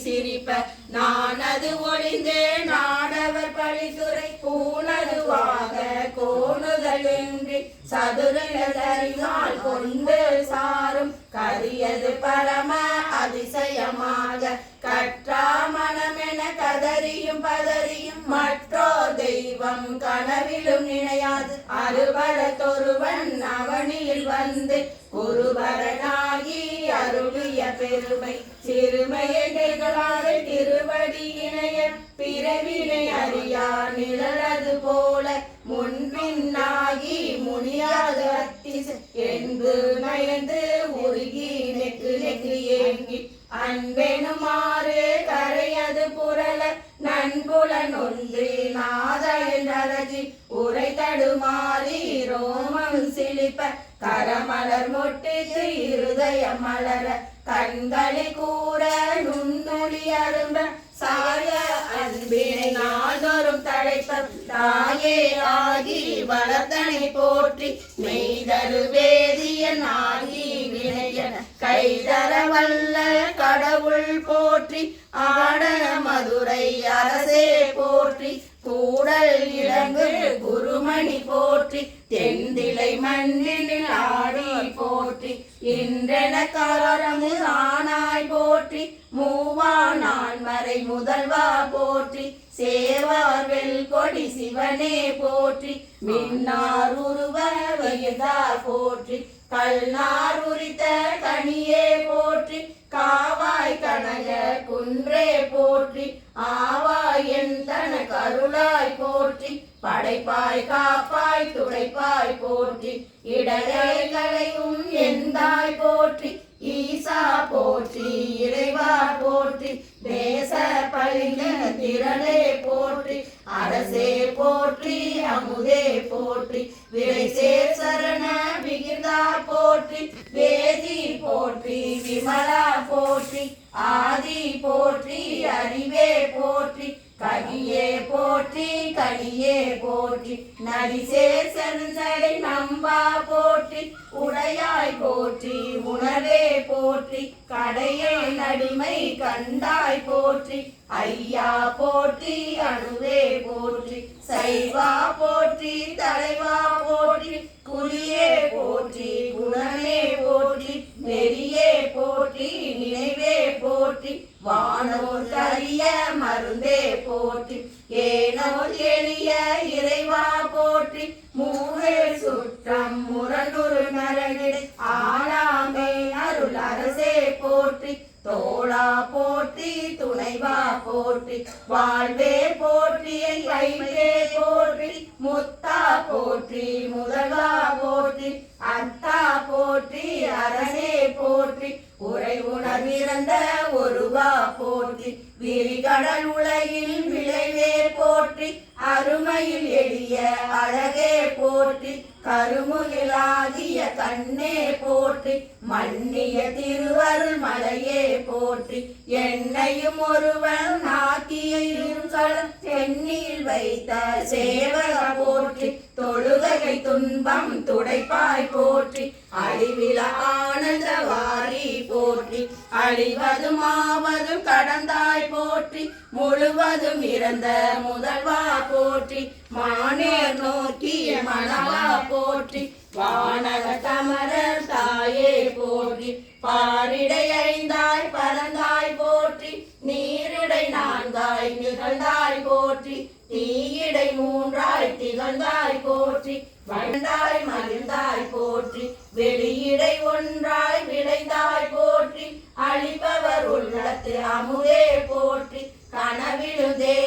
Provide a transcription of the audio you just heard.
சிரிப்ப நானது ஒளிந்தே நாடவர் பழித்துறை பூனதுவாக கோணுதலின்றி சதுரில் கொண்டு சாரும் கரியது பரம அதிசயமாக கற்றா மனமென கதறியும் பதறியும் மற்றோ தெய்வம் கனவிலும் நினையாது. அறுபரத்தொருவன் அவனில் வந்து குருபரனாகி அருளிய பெருமை பிறவினை அறியா நிழலது போல முன்பின்னாகி முனியாது அத்தி என்று மயந்து உருகி நெக்கு நெக்கு ஏங்கி அன்பெனுமாறு கரையது புரள நண்புலன் ஒன்றி நாத என்றி உரை தடுமாறி ரோம கரமலர் மொட்டித்து இருதய மலர கண்களை கூற நுண்ணுளி அரும்ப சாய அன்பினை நாள்தோறும் தழைப்ப தாயே ஆகி வளர்த்தனை போற்றி மெய்தரு வேதியன் ஆகி வினையன் கைதர வல்ல கடவுள் போற்றி ஆட மதுரை அரசே போற்றி கூடல் இழங்கு குருமணி போற்றி தெந்திலை ஆடி போற்றி இன்றென காரமு ஆனாய் போற்றி மூவா நான் மறை முதல்வா போற்றி சேவார் வெல் கொடி சிவனே போற்றி மின்னார் உருவ வயதா போற்றி கல்நார் உரித்த கனியே போற்றி காவாய் கனக குன்றே போற்றி ஆவாய் என் தன கருளா படைப்பாய் காப்பாய் துடைப்பாய் போற்றி. இடரைகளையும் எந்தாய் போற்றி. ஈசா போற்றி இறைவா போற்றி. தேச பழிந்த திரளே போற்றி. அரசே போற்றி அமுதே போற்றி. விரைசே சரண விகிதா போற்றி. வேதி போற்றி விமலா போற்றி. ஆதி போற்றி அறிவே போற்றி. கனியே போற்றி கனியே போற்றி. நரிசே செஞ்சடை நம்பா போற்றி. உடையாய் போற்றி உணவே போற்றி. கடையே நடிமை கண்டாய் போற்றி. ஐயா போற்றி அணுவே போற்றி. சைவா போற்றி தலைவா போற்றி தோழா போற்றி துணைவா போற்றி வாழ்வே போற்றி கைவே போற்றி முத்தா போற்றி முதல்வா போற்றி அத்தா போற்றி அரசே போற்றி உரை உணர்விறந்த ஒருவா போற்றி விரிகடல் உலகில் விளைவே போற்றி அருமையில் எளிய அழகே போற்றி கருமுகிலாகிய கண்ணே போற்றி மன்னிய திருவருள் மலையே போற்றி என்னையும் ஒருவன் நாக்கிய இருங்கலம் தென்னில் வைத்த சேவக போற்றி தொழுகை துன்பம் துடைப்பாய் போற்றி அழிவில ஆனந்த வாரி போற்றி அழிவதுமா முழுவதும் இறந்த முதல்வா போற்றி மானேர் நோக்கிய மணவா போற்றி வானக தமரர் தாயே போற்றி பாரிடை ஐந்தாய் பரந்தாய் போற்றி நீரிடை நான்காய் நிகழ்ந்தாய் போற்றி தீயிடை மூன்றாய் திகழ்ந்தாய் போற்றி வண்டாய் மகிழ்ந்தாய் போற்றி வெளியிடை ஒன்றாய் விளைந்தாய் போற்றி அழிபவர் உள்ளத்து அமுதே போற்றி कनविलुदे